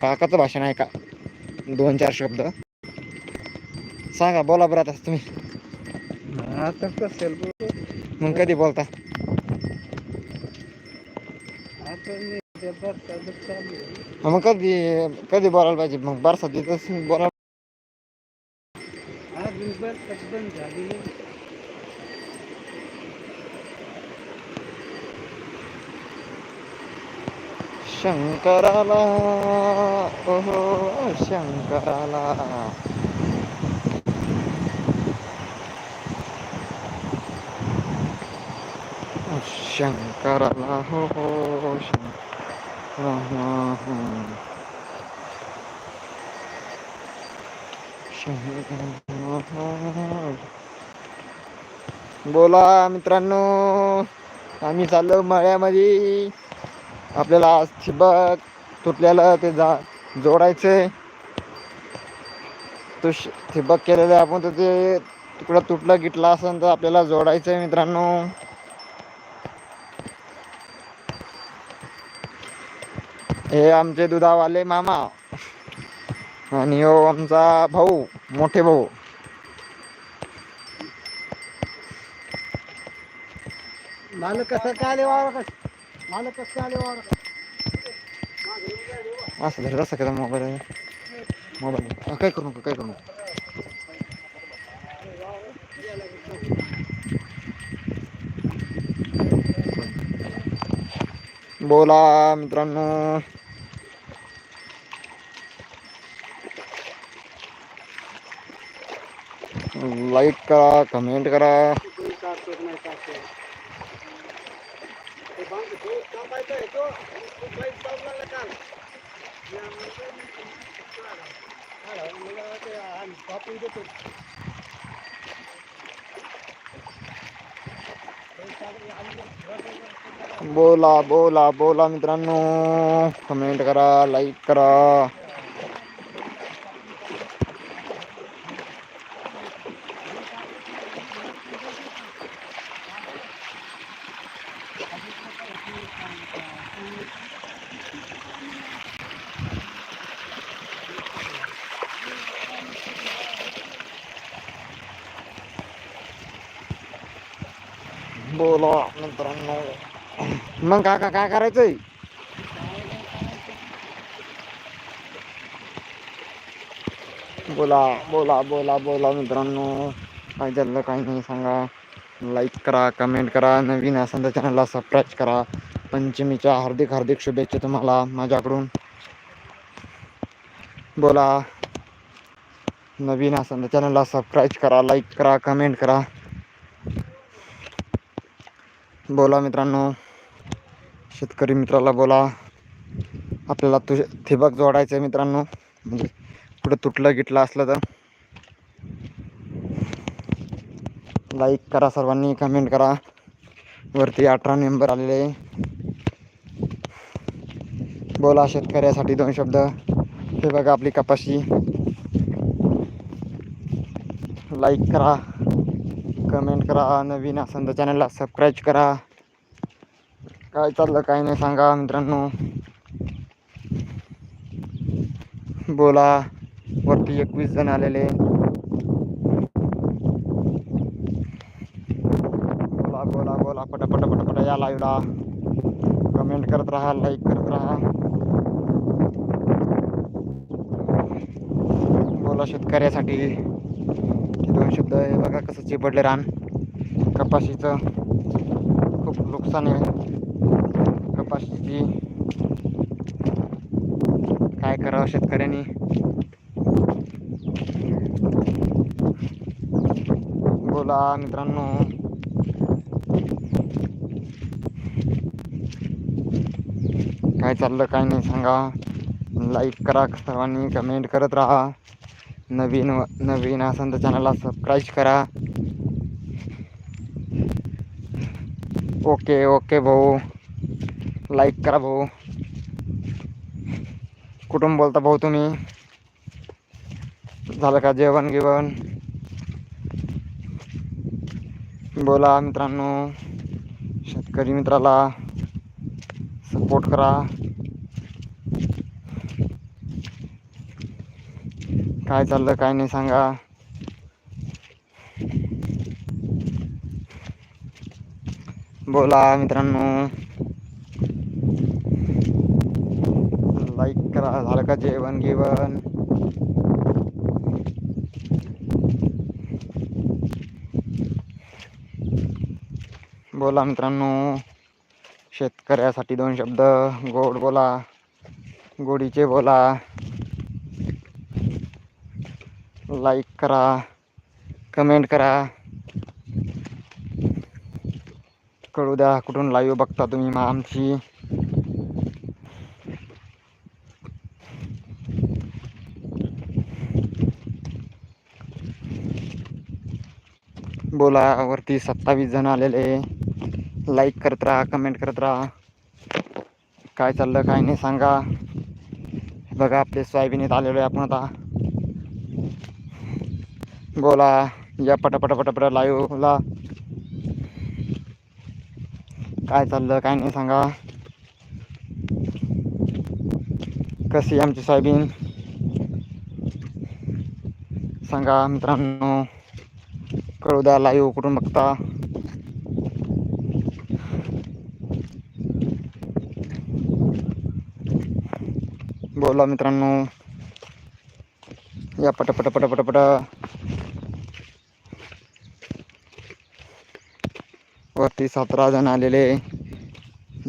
काकाचं भाषण आहे का? दोन चार शब्द. सांगा बोला बरं आता तुम्ही. आता कसं मग कधी बोलता. मग कधी कधी बोलायला पाहिजे? मग बरसात बोला शंकराला हो हो शंकराला शंकराला बोला मित्रांनो आम्ही चाललो मळ्यामध्ये. आपल्याला आज ठिबक तुटलेलं ते जा जोडायचंय तो थिबक ठिबक केलेलं आहे आपण तर ते तुकडं तुटलं गिटलं असेल तर आपल्याला जोडायचंय मित्रांनो. हे आमचे दुधावाले मामा आणि हो आमचा भाऊ मोठे भाऊ. मालक कसं काय वावर कसं असं धरत असं का मोबाईल मोबाईल काय करू नका काय करू नका बोला मित्रांनो. लाईक करा कमेंट करा. बोला बोला बोला मित्रांनो. कमेंट करा लाईक करा. बोला मित्रांनो. मग काका काय करायचंय? बोला बोला बोला बोला मित्रांनो. काय झालं काही नाही सांगा. लाईक करा कमेंट करा नवीन असेल तर चॅनलला सबस्क्राईब करा. पंचमीच्या हार्दिक हार्दिक शुभेच्छा तुम्हाला माझ्याकडून. बोला. नवीन असेल तर चॅनलला सबस्क्राईब करा लाईक करा कमेंट करा. बोला मित्रांनो. शेतकरी मित्राला बोला. आपल्याला तुझे ठिबक जोडायचं आहे मित्रांनो. म्हणजे कुठं तुटलं गिटलं असलं तर. लाईक करा सर्वांनी कमेंट करा. वरती अठरा नंबर आलेले. बोला शेतकऱ्यासाठी दोन शब्द. हे बघा आपली कपाशी. लाईक करा. कमेंट करा, नवीन असेल तर चॅनलला सबस्क्राईब करा. काय चाललं, काय नाही सांगा मित्रांनो. बोला, वरती एकवीस जण आलेले. बोला बोला बोला पटा पटा पटा पटा या लाईव्हला कमेंट करत राहा लाईक करत राहा. बोला शेतकऱ्यासाठी. दोन शब्द आहे. बघा कसं चिपडले रान. कपाशीचं खूप नुकसान आहे. कपाशीची काय करावं शेतकऱ्यांनी? बोला मित्रांनो. काय चाललं काय नाही सांगा. लाईक करा सर्वांनी कमेंट करत राहा. नवीन नवीन असेल तर चॅनलला करा. ओके ओके भाऊ. लाईक करा भाऊ. कुठून बोलता भाऊ तुम्ही? का जेवण गिवण? बोला मित्रांनो. शेतकरी मित्राला सपोर्ट करा. काय चाललं काय नाही सांगा. बोला मित्रांनो. लाईक करा झालं का जेवण घेवण बोला मित्रांनो. शेतकऱ्यासाठी दोन शब्द गोड बोला. गोडीचे बोला. लाईक करा कमेंट करा. कळू द्या कुठून लाईव्ह बघता तुम्ही मग आमची. बोला वरती सत्तावीस जण आलेले. लाईक करत राहा कमेंट करत राहा. काय चाललं काय नाही सांगा. बघा आपले सोयाबीनीत आलेलो आहे आपण आता. बोला या पटापटा पटापटा लाईव्हला काय चाललं काय नाही सांगा. कशी आहे आमची सोयाबीन? सांगा मित्रांनो. कळू द्या लाईव्ह कुठून बघता. बोला मित्रांनो. या पट पट पटा पट पट वरती सतरा जण आलेले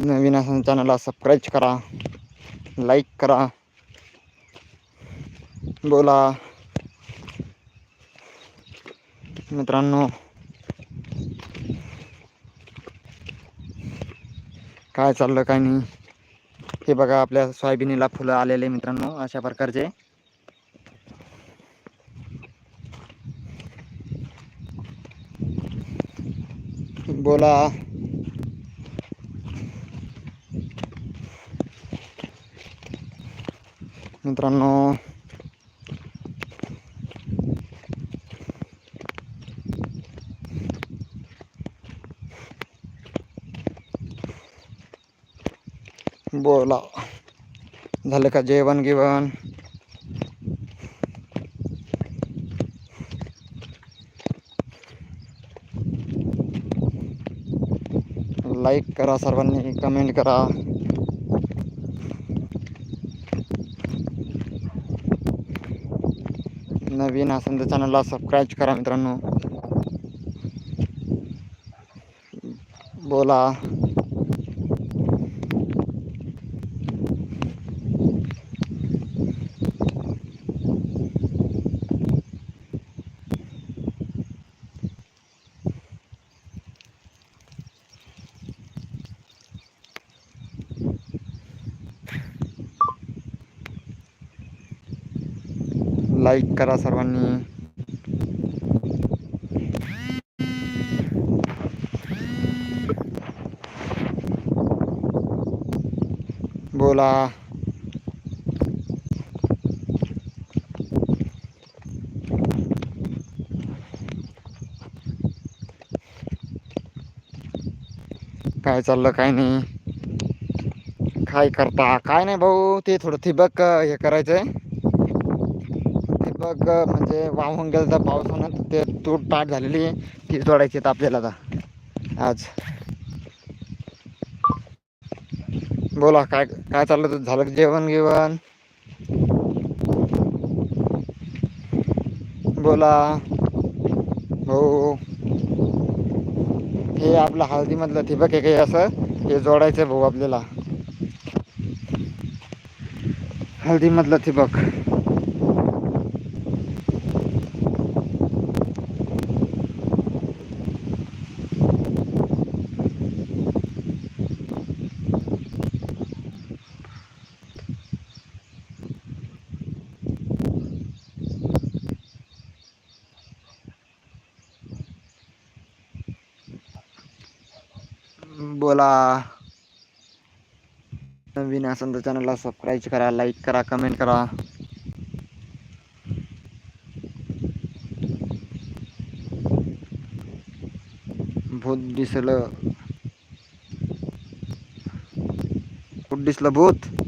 नवीन असं चॅनलला सबस्क्राईब करा लाईक करा. बोला. मित्रांनो. काय चाललं काय नाही. हे बघा आपल्या सोयाबिनीला फुलं आलेले मित्रांनो अशा प्रकारचे. बोला. मित्रांनो. बोला. झालं का जेवण गिवण लाईक करा सर्वांनी कमेंट करा. नवीन असेल तर चॅनलला सबस्क्राईब करा मित्रांनो. बोला. लाईक करा सर्वांनी. बोला. काय चाललं काय नाही? काय करता? काय नाही भाऊ ते थोडं ठिबक हे करायचंय. ठिबक म्हणजे वाहून गेलं तर पावसानं तर ते तूट ताट झालेली ती जोडायची आहेत आपल्याला आता. आज. बोला काय काय चाललं झालं जेवण गिवण? बोला. हो. हे आपलं हळदीमधलं ठिबक हे काही असं? हे जोडायचं भाऊ आपल्याला. हळदीमधलं ठिबक. बोला. नवीन असेल तर चॅनलला सबस्क्राईब करा लाईक करा कमेंट करा. भूत दिसलं. भूत दिसलं भूत?